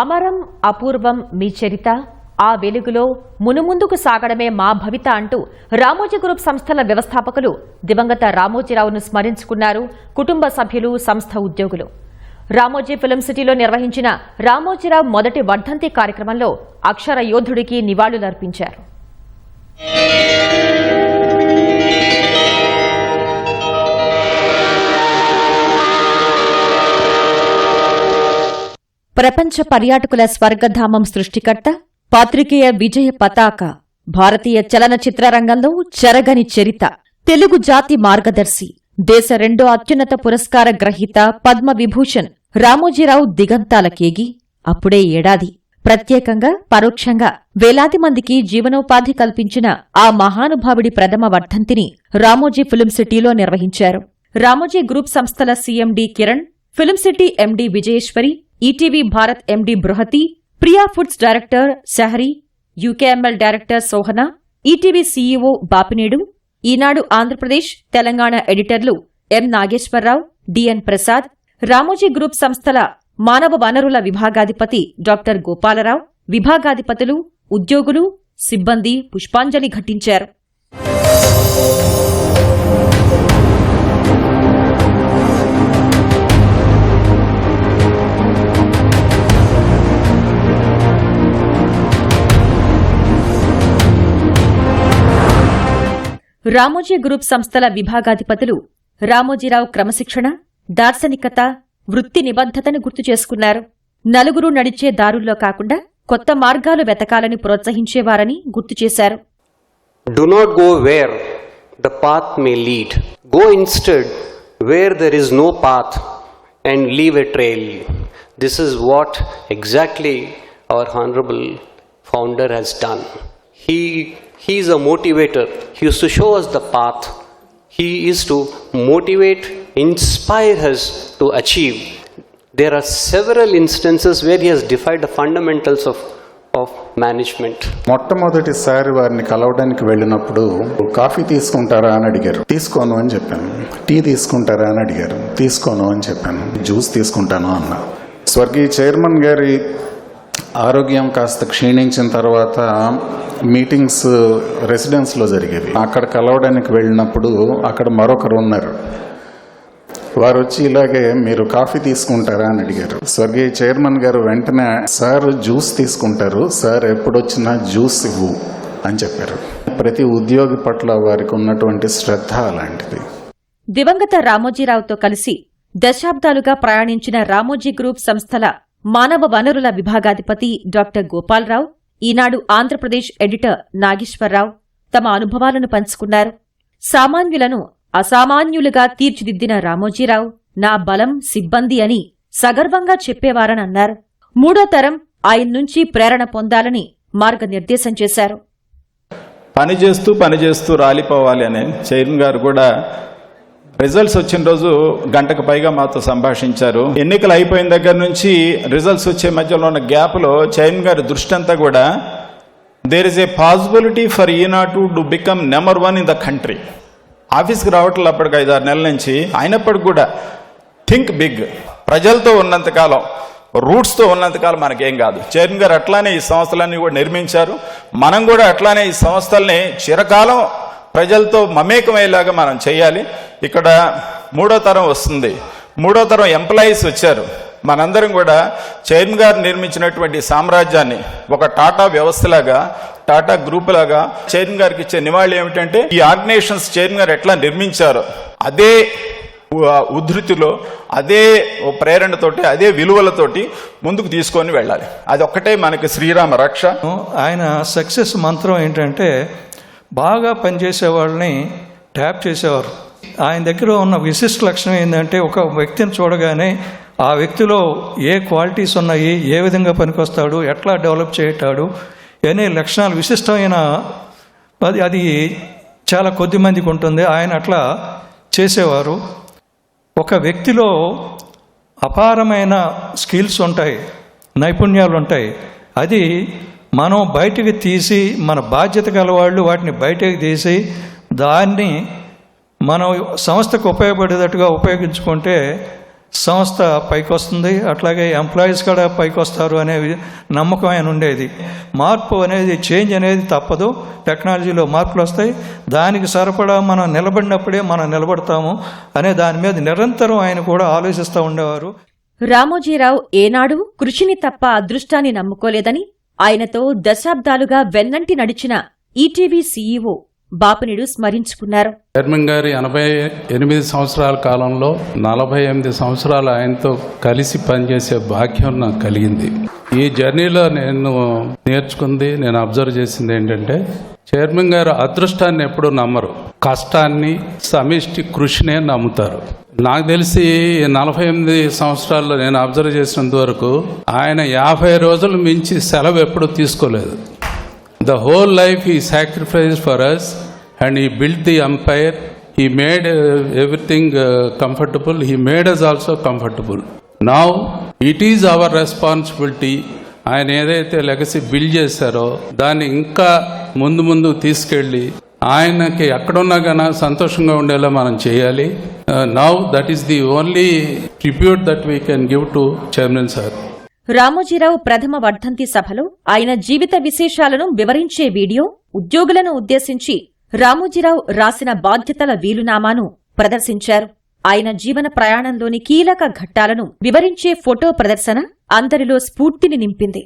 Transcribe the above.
అమరం అపూర్వం మీ చరిత. ఆ వెలుగులో మునుముందుకు సాగడమే మా భవిత అంటూ రామోజీ గ్రూప్ సంస్థల వ్యవస్థాపకులు దివంగత రామోజీరావును స్మరించుకున్నారు కుటుంబ సభ్యులు సంస్థ ఉద్యోగులు. రామోజీ ఫిలిం సిటీలో నిర్వహించిన రామోజీరావు మొదటి వర్ధంతి కార్యక్రమంలో అక్షర యోధుడికి నివాళులర్పించారు. ప్రపంచ పర్యాటకుల స్వర్గధామం సృష్టికర్త పాత్రికేయ విజయ పతాక భారతీయ చలనచిత్ర రంగంలో చెరగని చరిత. తెలుగు జాతి మార్గదర్శి. దేశ రెండో అత్యున్నత పురస్కార గ్రహీత పద్మ విభూషణ్ రామోజీరావు దిగంతాలకేగి అప్పుడే ఏడాది. ప్రత్యేకంగా పరోక్షంగా వేలాది మందికి జీవనోపాధి కల్పించిన ఆ మహానుభావుడి ప్రథమ వర్ధంతిని రామోజీ ఫిలిం సిటీలో నిర్వహించారు. రామోజీ గ్రూప్ సంస్థల CMD Kiran film city MD Vijayeshwari ETV Bharat MD Bruhathi Priya Foods director Sahari UKML director Sohana ETV CEO Bapineedu Eenadu Andhra Pradesh Telangana ఎడిటర్లు M Nageswara Rao DN Prasad Ramoji group సంస్థల మానవ వనరుల విభాగాధిపతి doctor Gopalarao విభాగాధిపతులు ఉద్యోగులు సిబ్బంది పుష్పాంజలి ఘటించారు. Ramoji group సంస్థల విభాగాధిపతులు రామోజీరావు క్రమశిక్షణ దార్శనికత వృత్తి నిబద్ధతను గుర్తు చేసుకున్నారు. నలుగురు నడిచే దారుల్లో కాకుండా కొత్త మార్గాలు వెతకాలని ప్రోత్సహించేవారని గుర్తు చేశారు. This is what exactly our honourable founder he's done he he is a motivator. He used to show us the path. He is to motivate, inspire us to achieve. There are several instances where he has defied the fundamentals of, of management. మొట్టమొదటిసారి వారిని కలవడానికి వెళ్ళినప్పుడు coffee తీసుకుంటారా అని అడిగారు తీసుకోను అని చెప్పాను టీ తీసుకుంటారా అని అడిగారు తీసుకోను అని చెప్పాను జ్యూస్ తీసుకుంటాను అన్నా స్వర్గీయ చైర్మన్ గారి ఆరోగ్యం కాస్త క్షీణించిన తర్వాత మీటింగ్స్ రెసిడెన్స్లో జరిగేవి. అక్కడ కలవడానికి వెళ్ళినప్పుడు అక్కడ మరొకరు ఉన్నారు. వారు వచ్చి ఇలాగే మీరు కాఫీ తీసుకుంటారా అని అడిగారు. స్వర్గీయ చైర్మన్ గారు వెంటనే సార్ జ్యూస్ తీసుకుంటారు. సార్ ఎప్పుడొచ్చినా జ్యూస్ ఇవ్వు అని చెప్పారు. ప్రతి ఉద్యోగి పట్ల వారికి ఉన్నటువంటి శ్రద్ధ అలాంటిది. దివంగత రామోజీరావుతో కలిసి దశాబ్దాలుగా ప్రయాణించిన రామోజీ గ్రూప్ సంస్థల మానవ వనరుల విభాగాధిపతి డాక్టర్ గోపాలరావు ఈనాడు ఆంధ్రప్రదేశ్ ఎడిటర్ నాగేశ్వరరావు తమ అనుభవాలను పంచుకున్నారు. సామాన్యులను అసామాన్యులుగా తీర్చిదిద్దిన రామోజీరావు నా బలం సిబ్బంది అని సగర్వంగా చెప్పేవారని అన్నారు. మూడో తరం ఆయన నుంచి ప్రేరణ పొందాలని మార్గనిర్దేశం చేశారు. పనిచేస్తూ పనిచేస్తూ రాలిపోవాలి అని చైర్మన్ గారు కూడా రిజల్ట్స్ వచ్చిన రోజు గంటకు పైగా మాతో సంభాషించారు. ఎన్నికలు అయిపోయిన దగ్గర నుంచి రిజల్ట్స్ వచ్చే మధ్యలో ఉన్న గ్యాప్లో చైన్ గారి దృష్టి అంతా కూడా there is a possibility for Eenadu to become number one in the country ఆఫీస్కి రావట్లేదు అప్పటికి ఐదు ఆరు నెలల నుంచి. అయినప్పటికి కూడా థింక్ బిగ్ ప్రజలతో ఉన్నంతకాలం రూట్స్తో ఉన్నంతకాలం మనకేం కాదు. చైర్మన్ గారు అట్లానే ఈ సంస్థలన్నీ కూడా నిర్మించారు. మనం కూడా అట్లానే ఈ సంస్థల్ని చిరకాలం ప్రజలతో మమేకమయ్యేలాగా మనం చేయాలి. ఇక్కడ మూడో తరం వస్తుంది. మూడో తరం ఎంప్లాయీస్ వచ్చారు. మనందరం కూడా చైర్మన్ గారు నిర్మించినటువంటి సామ్రాజ్యాన్ని ఒక టాటా వ్యవస్థలాగా టాటా గ్రూప్ లాగా చైర్మన్ గారికి ఇచ్చే నివాళి ఏమిటంటే ఈ ఆర్గనైజేషన్స్ చైర్మన్ గారు ఎట్లా నిర్మించారో అదే ఉధృతిలో అదే ప్రేరణతోటి అదే విలువలతోటి ముందుకు తీసుకొని వెళ్ళాలి. అది ఒక్కటే మనకి శ్రీరామ రక్ష. ఆయన సక్సెస్ మంత్రం ఏంటంటే బాగా పనిచేసే వాళ్ళని ట్యాప్ చేసేవారు. ఆయన దగ్గర ఉన్న విశిష్ట లక్షణం ఏంటంటే ఒక వ్యక్తిని చూడగానే ఆ వ్యక్తిలో ఏ క్వాలిటీస్ ఉన్నాయి ఏ విధంగా పనికొస్తాడు ఎట్లా డెవలప్ చేయటాడు అనే లక్షణాలు విశిష్టమైన అది అది చాలా కొద్ది మందికి ఉంటుంది. ఆయన అట్లా చేసేవారు. ఒక వ్యక్తిలో అపారమైన స్కిల్స్ ఉంటాయి నైపుణ్యాలు ఉంటాయి. అది మనం బయటికి తీసి మన బాధ్యత గలవాళ్ళు వాటిని బయటకు తీసి దాన్ని మనం సంస్థకు ఉపయోగపడేటట్టుగా ఉపయోగించుకుంటే సంస్థ పైకి వస్తుంది అట్లాగే ఎంప్లాయీస్ కూడా పైకి వస్తారు అనే నమ్మకం ఆయన ఉండేది. మార్పు అనేది చేంజ్ అనేది తప్పదు. టెక్నాలజీలో మార్పులు వస్తాయి. దానికి సరిపడా మనం నిలబడినప్పుడే మనం నిలబడతాము అనే దాని మీద నిరంతరం ఆయన కూడా ఆలోచిస్తూ ఉండేవారు. రామోజీరావు ఏనాడు కృషిని తప్ప అదృష్టాన్ని నమ్ముకోలేదని ఆయనతో దశాబ్దాలుగా వెన్నంటి నడిచిన ఈటీవీ సీఈఓ బాపినిడు స్మరించుకున్నారు. చైర్మన్ గారి ఎనభై ఎనిమిది సంవత్సరాల కాలంలో నలభై ఎనిమిది సంవత్సరాలు ఆయనతో కలిసి పనిచేసే భాగ్యం నాకు కలిగింది. ఈ జర్నీలో నేను నేర్చుకుంది నేను అబ్జర్వ్ చేసింది ఏంటంటే చైర్మన్ గారు అదృష్టాన్ని ఎప్పుడూ నమ్మరు. కష్టాన్ని సమిష్టి కృషినే నమ్ముతారు. నాకు తెలిసి నలభై ఎనిమిది సంవత్సరాల్లో నేను అబ్జర్వ్ చేసినంత వరకు ఆయన యాభై రోజులు మించి సెలవు ఎప్పుడు తీసుకోలేదు. The whole life he sacrifice for us and he build the empire he made everything comfortable he made us also comfortable now it is our responsibility ఆయన ఏదైతే లెగసీ బిల్డ్ చేశారో దాన్ని ఇంకా ముందు ముందు తీసుకెళ్ళి ఆయనకి ఎక్కడున్నా కన్నా సంతోషంగా ఉండేలా మనం చేయాలి. Now that is the only tribute that we can give to chairman sir Ramoji Rao ప్రథమ వర్ధంతి సభలో ఆయన జీవిత విశేషాలను వివరించే వీడియో ఉద్యోగులను ఉద్దేశించి రామోజీరావు రాసిన బాధ్యతల వీలునామాను ప్రదర్శించారు. ఆయన జీవన ప్రయాణంలోని కీలక ఘట్టాలను వివరించే ఫోటో ప్రదర్శన అందరిలో స్ఫూర్తిని నింపింది.